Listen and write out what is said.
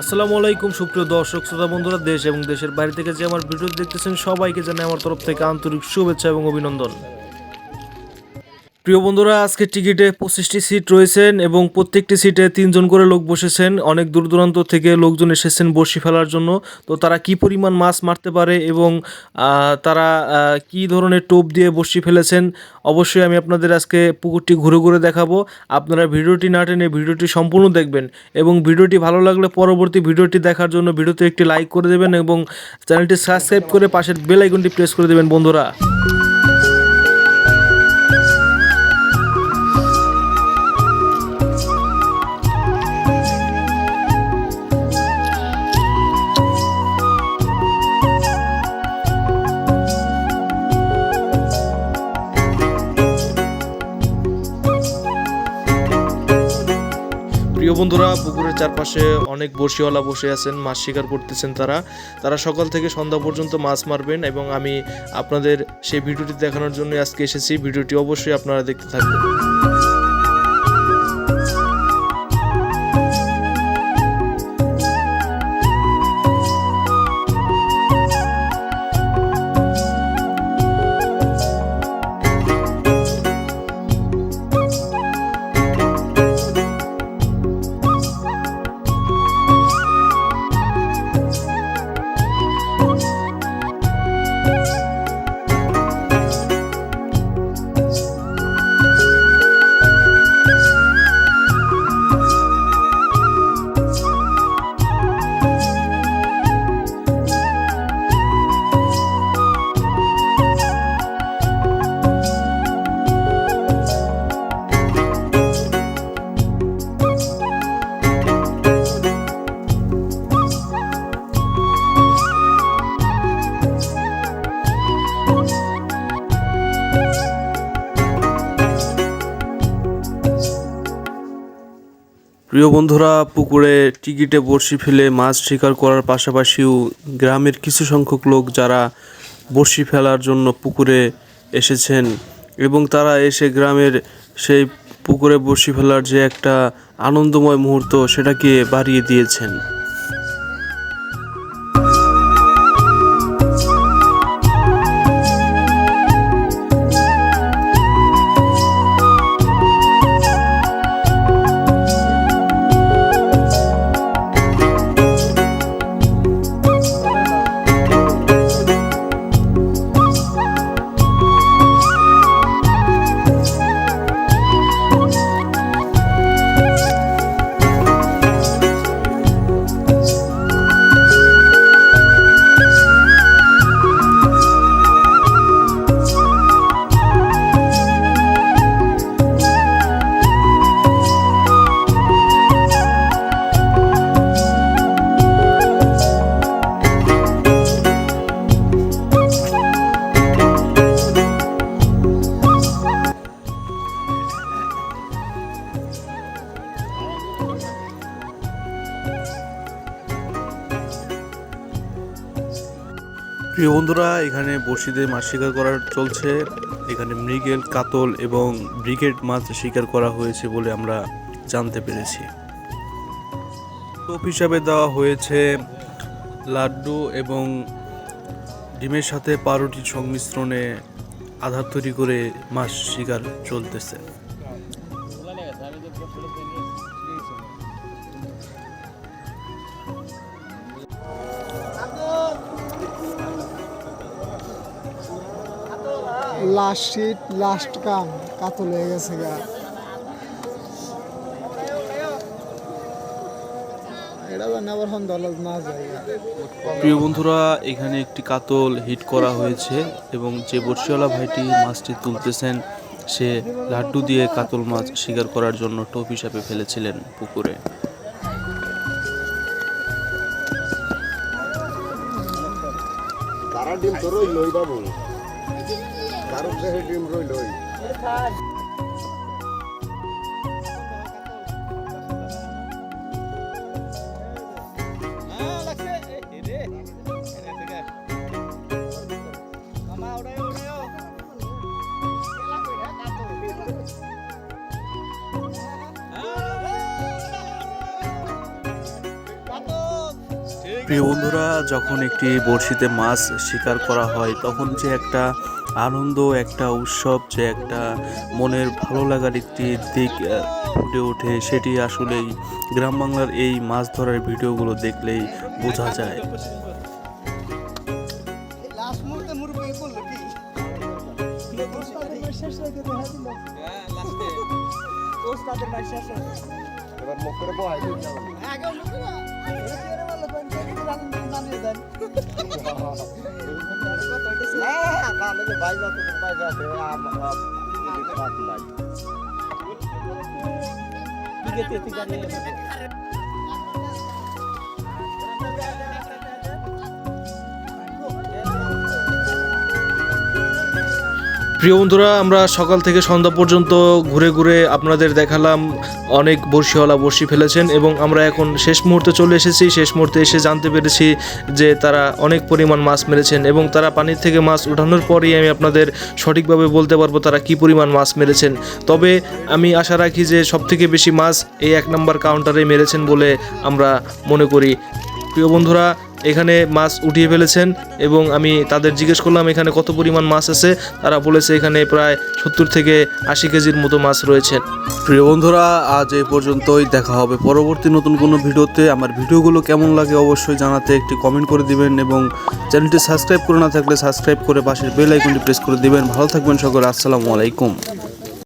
আসসালামু আলাইকুম, সুপ্রিয় দর্শক, শ্রোতা বন্ধুরা, দেশ এবং দেশের বাইরে থেকে যে আমার ভিডিও দেখতেছেন, সবাইকে জানাই আমার তরফ থেকে আন্তরিক শুভেচ্ছা এবং অভিনন্দন। প্রিয় বন্ধুরা, আজকে টিকিটে পঁচিশটি সিট রয়েছেন এবং প্রত্যেকটি সিটে তিনজন করে লোক বসেছেন। অনেক দূর দূরান্ত থেকে লোকজন এসেছেন বড়শি ফেলার জন্য। তো তারা কি পরিমাণ মাছ মারতে পারে এবং তারা কি ধরনের টোপ দিয়ে বসি ফেলেছেন? অবশ্যই আমি আপনাদের আজকে পুকুরটি ঘুরে ঘুরে দেখাবো। আপনারা ভিডিওটি না টেনে ভিডিওটি সম্পূর্ণ দেখবেন এবং ভিডিওটি ভালো লাগলে পরবর্তী ভিডিওটি দেখার জন্য ভিডিওতে একটি লাইক করে দেবেন এবং চ্যানেলটি সাবস্ক্রাইব করে পাশের বেল আইকনটি প্রেস করে দেবেন বন্ধুরা। প্রিয় বন্ধুরা, পুকুরের চারপাশে অনেক বসিওয়ালা বসে আছেন, মাছ শিকার করতেছেন তারা। তারা সকাল থেকে সন্ধ্যা পর্যন্ত মাছ মারবেন এবং আমি আপনাদের সেই ভিডিওটি দেখানোর জন্য আজকে এসেছি। ভিডিওটি অবশ্যই আপনারা দেখতে থাকবেন। প্রিয় বন্ধুরা, পুকুরে টিকিটে বড়শি ফেলে মাছ শিকার করার পাশাপাশিও গ্রামের কিছু সংখ্যক লোক যারা বড়শি ফেলার জন্য পুকুরে এসেছেন এবং তারা এসে গ্রামের সেই পুকুরে বড়শি ফেলার যে একটা আনন্দময় মুহূর্ত সেটাকে বাড়িয়ে দিয়েছেন। প্রিয় বন্ধুরা, এখানে বড়শিতে মাছ শিকার করা চলছে। এখানে মৃগেল, কাতল এবং ব্রিগেড মাছ শিকার করা হয়েছে বলে আমরা জানতে পেরেছি। টোপ হিসাবে দেওয়া হয়েছে লাড্ডু এবং ডিমের সাথে পাউরুটির সংমিশ্রণে আধার তৈরি করে মাছ শিকার চলতেছে। লাস্ট সিট লাস্ট কাম কাতল হয়ে গেছে গা। প্রিয় বন্ধুরা এখানে একটি কাতল হিট করা হয়েছে এবং যে বর্ষিওয়ালা ভাইটি মাছটি তুলতেছেন সে লাড্ডু দিয়ে কাতল মাছ শিকার করার জন্য টোপ হিসাবে ফেলেছিলেন পুকুরে। তারা ডিম তো রইলই বাবু কারোর দেহে ডিম রইলই প্রিয় বন্ধুরা যখন একটি বড়শিতে মাছ শিকার করা হয় তখন যে একটা আনন্দ একটা উৎসব যে একটা মনের ভালো লাগার একটি দিক ফুটে ওঠে সেটি আসলেই গ্রাম বাংলার এই মাছ ধরার ভিডিওগুলো দেখলেই বোঝা যায়। রেখে এবার মুখ করে প্রিয় বন্ধুরা আমরা সকাল থেকে সন্ধ্যা পর্যন্ত ঘুরে ঘুরে আপনাদের দেখালাম অনেক বড়শিওয়ালা বড়শি ফেলেছেন এবং আমরা এখন শেষ মুহূর্তে চলে এসেছি। শেষ মুহূর্তে এসে জানতে পেরেছি যে তারা অনেক পরিমাণ মাছ মেরেছেন এবং তারা পানির থেকে মাছ উঠানোর পরেই আমি আপনাদের সঠিকভাবে বলতে পারব তারা কি পরিমাণ মাছ মেরেছেন। তবে আমি আশা রাখি যে সবথেকে বেশি মাছ এই এক নম্বর কাউন্টারে মেরেছেন বলে আমরা মনে করি। প্রিয় বন্ধুরা এখানে মাছ উঠিয়ে ফেলেছেন এবং আমি তাদের জিজ্ঞেস করলাম, এখানে কত পরিমাণ মাছ আছে? তারা বলেছে, এখানে প্রায় সত্তর থেকে আশি কেজির মতো মাছ রয়েছে। প্রিয় বন্ধুরা, আজ এই পর্যন্তই। দেখা হবে পরবর্তী নতুন কোনো ভিডিওতে। আমার ভিডিওগুলো কেমন লাগে অবশ্যই জানাতে একটি কমেন্ট করে দিবেন এবং চ্যানেলটি সাবস্ক্রাইব করে না থাকলে সাবস্ক্রাইব করে পাশের বেল আইকনটি প্রেস করে দিবেন। ভালো থাকবেন সকলে। আসসালামু আলাইকুম।